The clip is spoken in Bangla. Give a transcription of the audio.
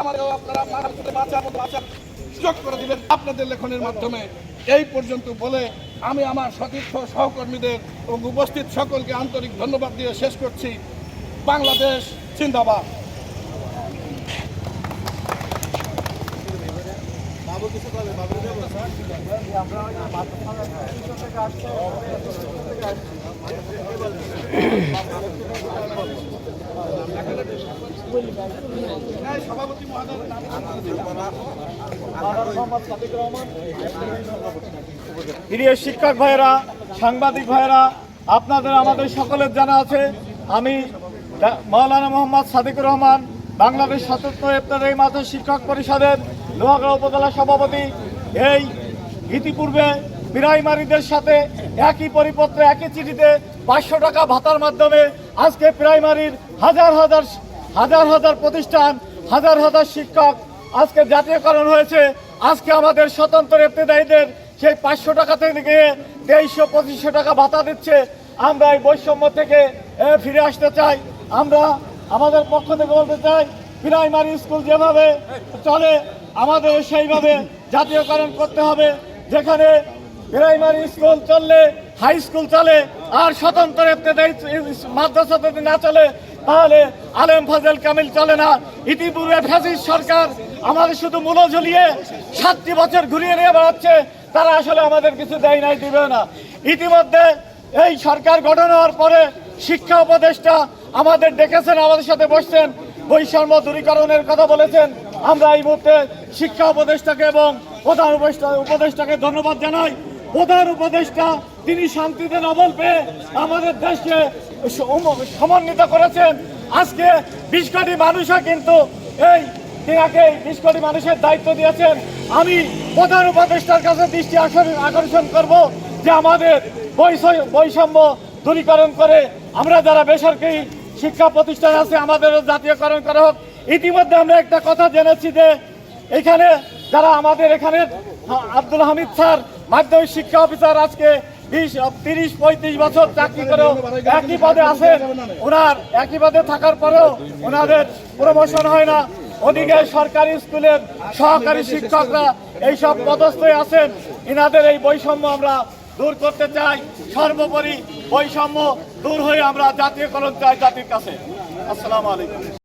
আমারও আপনারা বাঁচার মতো বাঁচার সুযোগ করে দিবেন আপনাদের লেখনের মাধ্যমে। এই পর্যন্ত বলে আমি আমার সতীর্থ সহকর্মীদের এবং উপস্থিত সকলকে আন্তরিক ধন্যবাদ দিয়ে শেষ করছি। বাংলাদেশ জিন্দাবাদ। প্রিয় শিক্ষক ভাইয়েরা, সাংবাদিক ভাইয়েরা, আপনাদের আমাদের সকলের জানা আছে, আমি মাওলানা মোহাম্মদ সাদিকুর রহমান, বাংলাদেশ সতর্ক ইফতারি মাথা শিক্ষক পরিষদের লোহাগড়া উপজেলা সভাপতি। এই ইতিপূর্বে প্রাইমারিদের সাথে একই পরিপত্রে, একই চিঠিতে পাঁচশো টাকা ভাতার মাধ্যমে আজকে প্রাইমারির হাজার হাজার হাজার হাজার প্রতিষ্ঠান হাজার হাজার শিক্ষক আজকে জাতীয়করণ হয়েছে। আজকে আমাদের স্বতন্ত্র ইফতেদায়ীদের সেই পাঁচশো টাকা থেকে তেইশশো, পঁচিশশো টাকা ভাতা দিচ্ছে। আমরা এই বৈষম্য থেকে ফিরে আসতে চাই। আমরা আমাদের পক্ষ থেকে বলতে চাই, প্রাইমারি স্কুল যেভাবে চলে, আমাদের সেইভাবে জাতীয়করণ করতে হবে। যেখানে প্রাইমারি স্কুল চললে, হাই স্কুল চলে, আর স্বতন্ত্র মাদ্রাসা যদি না চলে তাহলে আলেম ফাজেল কামিল চলে না। ইতিপূর্বে ফ্যাসিস সরকার আমাদের শুধু মূলো ঝুলিয়ে সাতটি বছর ঘুরিয়ে নিয়ে বেড়াচ্ছে, তারা আসলে আমাদের কিছু দেয় নাই দিবে না। ইতিমধ্যে এই সরকার গঠন হওয়ার পরে শিক্ষা উপদেষ্টা আমাদের ডেকেছেন, আমাদের সাথে বসছেন, বৈষম্য দূরীকরণের কথা বলেছেন। আমরা এই মুহূর্তে শিক্ষা উপদেষ্টাকে এবং প্রধান উপদেষ্টা উপদেষ্টাকে ধন্যবাদ জানাই। প্রধান উপদেষ্টা, তিনি শান্তিতে নবল পেয়ে আমাদের দেশকে সম- সমন্বিত করেছেন। আজকে বিশ কোটি মানুষও কিন্তু এই তিনাকে বিশ কোটি মানুষের দায়িত্ব দিয়েছেন। আমি প্রধান উপদেষ্টার কাছে দৃষ্টি আকর্ষণ- করব যে আমাদের বৈষম্য দূরীকরণ করে আমরা যারা বেসরকারি শিক্ষা প্রতিষ্ঠান আছে, আমাদেরও জাতীয়করণ করা হোক। ইতিমধ্যে আমরা একটা কথা জেনেছি যে এখানে যারা আমাদের এখানে আব্দুল হামিদ স্যার মাধ্যমিক শিক্ষা অফিসার আজকে বিশ, তিরিশ, পঁয়ত্রিশ বছর চাকরি করেও একই পদে আছেন। ওনার একই পদে থাকার পরেও ওনাদের প্রমোশন হয় না। ওদিকে সরকারি স্কুলের সহকারী শিক্ষকরা এইসব পদস্থে আছেন। এনাদের এই বৈষম্য আমরা দূর করতে চাই। সর্বোপরি বৈষম্য দূর হয়ে আমরা জাতীয়করণ চাই জাতির কাছে। আসসালামু আলাইকুম।